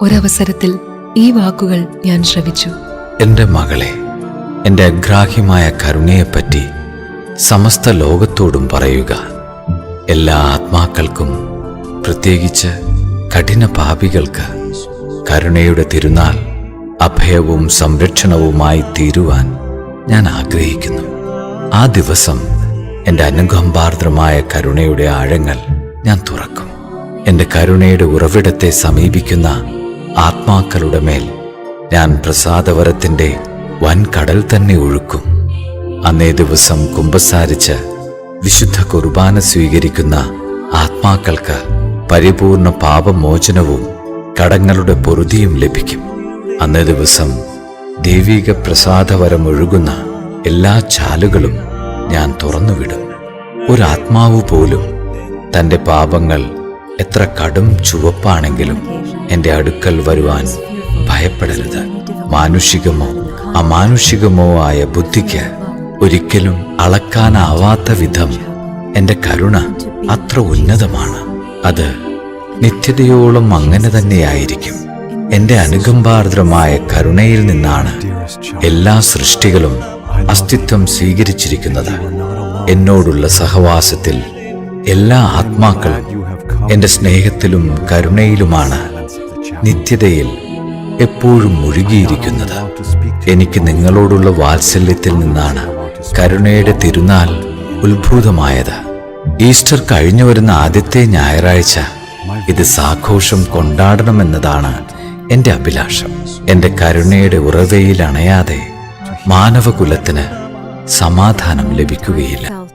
ഒരവസരത്തിൽ ഈ വാക്കുകൾ ഞാൻ ശ്രവിച്ചു. എന്റെ മകളെ എന്റെ അഗ്രാഹ്യമായ കരുണയെപ്പറ്റി സമസ്ത ലോകത്തോടും പറയുക. എല്ലാ ആത്മാക്കൾക്കും പ്രത്യേകിച്ച് കഠിന പാപികൾക്ക് കരുണയുടെ തിരുനാൾ അഭയവും സംരക്ഷണവുമായി തീരുവാൻ ഞാൻ ആഗ്രഹിക്കുന്നു. ആ ദിവസം എന്റെ അനുകമ്പാർദ്രമായ കരുണയുടെ ആഴങ്ങൾ ഞാൻ തുറക്കും. എന്റെ കരുണയുടെ ഉറവിടത്തെ സമീപിക്കുന്ന ആത്മാക്കളുടെ മേൽ ഞാൻ പ്രസാദവരത്തിന്റെ വൻ കടൽ തന്നെ ഒഴുക്കും. അന്നേ ദിവസം കുമ്പസാരിച്ച് വിശുദ്ധ കുർബാന സ്വീകരിക്കുന്ന ആത്മാക്കൾക്ക് പരിപൂർണ പാപമോചനവും കടങ്ങളുടെ പൊറുതിയും ലഭിക്കും. അന്നേ ദിവസം ദൈവിക പ്രസാദവരം ഒഴുകുന്ന എല്ലാ ചാലുകളും ഞാൻ തുറന്നുവിടും. ഒരാത്മാവ് പോലും തന്റെ പാപങ്ങൾ എത്ര കടും ചുവപ്പാണെങ്കിലും എന്റെ അടുക്കൽ വരുവാൻ ഭയപ്പെടരുത്. മാനുഷികമോ അമാനുഷികമോ ആയ ബുദ്ധിക്ക് ഒരിക്കലും അളക്കാനാവാത്ത വിധം എന്റെ കരുണ അത്ര ഉന്നതമാണ്. അത് നിത്യതയോളം അങ്ങനെ തന്നെയായിരിക്കും. എന്റെ അനുകമ്പാർദ്രമായ കരുണയിൽ നിന്നാണ് എല്ലാ സൃഷ്ടികളും അസ്തിത്വം സ്വീകരിച്ചിരിക്കുന്നത്. എന്നോടുള്ള സഹവാസത്തിൽ എല്ലാ ആത്മാക്കളും എന്റെ സ്നേഹത്തിലും കരുണയിലുമാണ് നിത്യതയിൽ എപ്പോഴും മുഴുകിയിരിക്കുന്നത്. എനിക്ക് നിങ്ങളോടുള്ള വാത്സല്യത്തിൽ നിന്നാണ് കരുണയുടെ തിരുനാൾ ഉത്ഭൂതമായത്. ഈസ്റ്റർ കഴിഞ്ഞു വരുന്ന ആദ്യത്തെ ഞായറാഴ്ച ഇത് സാഘോഷം കൊണ്ടാടണമെന്നതാണ് എന്റെ അഭിലാഷം. എന്റെ കരുണയുടെ ഉറവയിൽ അണയാതെ മാനവകുലത്തിന് സമാധാനം ലഭിക്കുകയില്ല.